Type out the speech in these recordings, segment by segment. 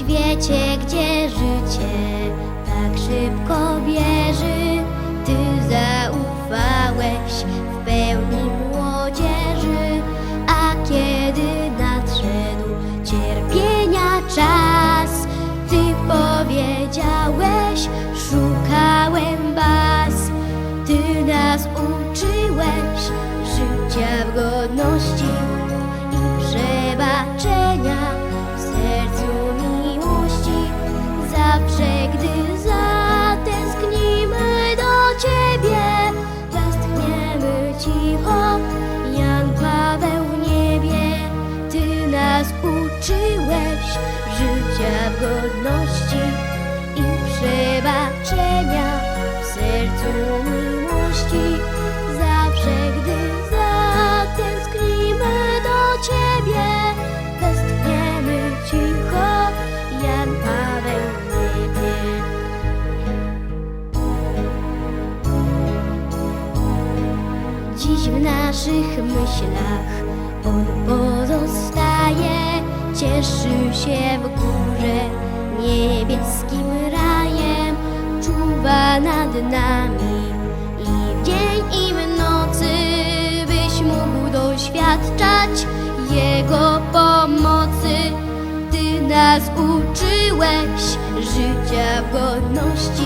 Świecie, gdzie życie tak szybko bierze, Ty zaufałeś w pełni młodzieży, a kiedy nadszedł cierpienia czas, Ty powiedziałeś, szukałem Was, Ty nas uczyłeś życia w godności Zawsze, gdy zatęsknimy do Ciebie, westchniemy cicho, Jan Paweł w niebie. Ty nas uczyłeś życia w godności w naszych myślach. On pozostaje, cieszy się w górze niebieskim rajem, czuwa nad nami i w dzień i w nocy, byś mógł doświadczać Jego pomocy. Ty nas uczyłeś życia w godności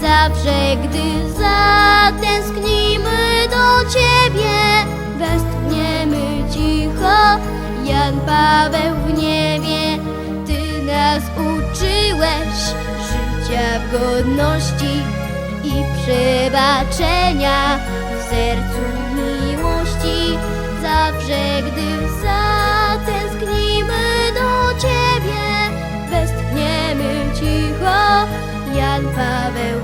Zawsze, gdy zatęsknimy do Ciebie, westchniemy cicho, Jan Paweł w niebie. Ty nas uczyłeś życia w godności i przebaczenia w sercu miłości. Zawsze, gdy i el paveu